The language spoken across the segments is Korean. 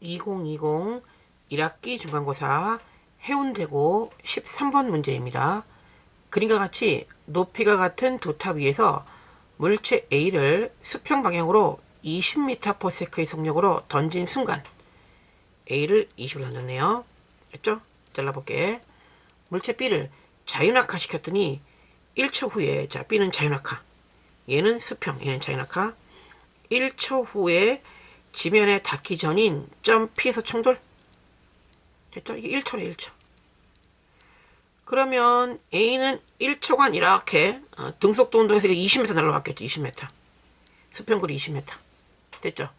2020 1학기 중간고사 해운대고 13번 문제입니다. 그림과 같이 높이가 같은 두 탑 위에서 물체 A를 수평 방향으로 20m/s의 속력으로 던진 순간 A를 20을 던졌네요. 됐죠? 잘라볼게. 물체 B를 자유낙하 시켰더니 1초 후에 자 B는 자유낙하 얘는 수평 얘는 자유낙하 1초 후에 지면에 닿기 전인 점 P에서 충돌 됐죠? 이게 1초래 1초 그러면 A는 1초간 이렇게 어, 등속도 운동에서 20m 날라갔겠죠 20m 수평거리 20m 됐죠?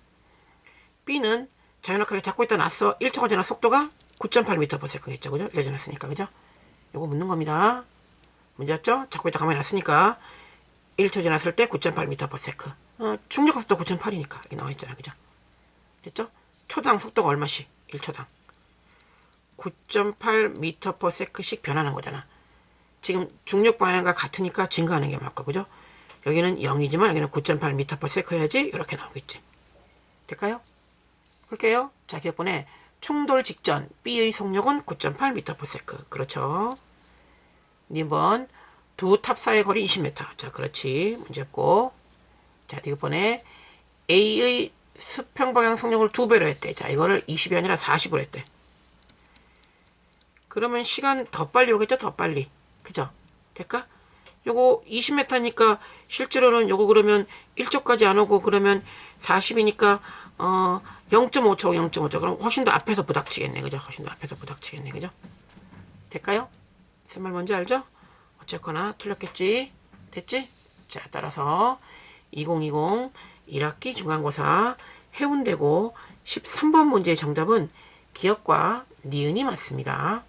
B는 자연낙하를 잡고 있다 놨어 1초간 지나 속도가 9.8m/s겠죠 그죠? 내려놨으니까 그죠? 요거 묻는 겁니다 문제였죠? 잡고 있다 가만히 놨으니까 1초 지났을 때 9.8m/s 어, 충격 속도 9.8이니까 여기 나와 있잖아 그죠? 됐죠? 초당 속도가 얼마씩? 1초당 9.8m/s씩 변하는 거잖아. 지금 중력 방향과 같으니까 증가하는 게 맞고 그죠? 여기는 0이지만 여기는 9.8m/s 해야지 이렇게 나오겠지. 될까요? 볼게요. 자, 기억번에 충돌 직전 B의 속력은 9.8m/s. 그렇죠. 2번 두 탑 사이의 거리 20m. 자, 그렇지. 문제 없고. 자, 디귿번에 A의 수평 방향 속력을 두 배로 했대. 자, 이거를 20이 아니라 40으로 했대. 그러면 시간 더 빨리 오겠죠? 더 빨리. 그죠? 될까? 요거 20m니까 실제로는 요거 그러면 1초까지 안 오고 그러면 40이니까 어 0.5초, 0.5초. 그럼 훨씬 더 앞에서 부닥치겠네. 그죠? 훨씬 더 앞에서 부닥치겠네. 그죠? 될까요? 무슨 말 뭔지 알죠? 어쨌거나 틀렸겠지? 됐지? 자, 따라서 2020 1학기 중간고사 해운대고 13번 문제의 정답은 기억과 니은이 맞습니다.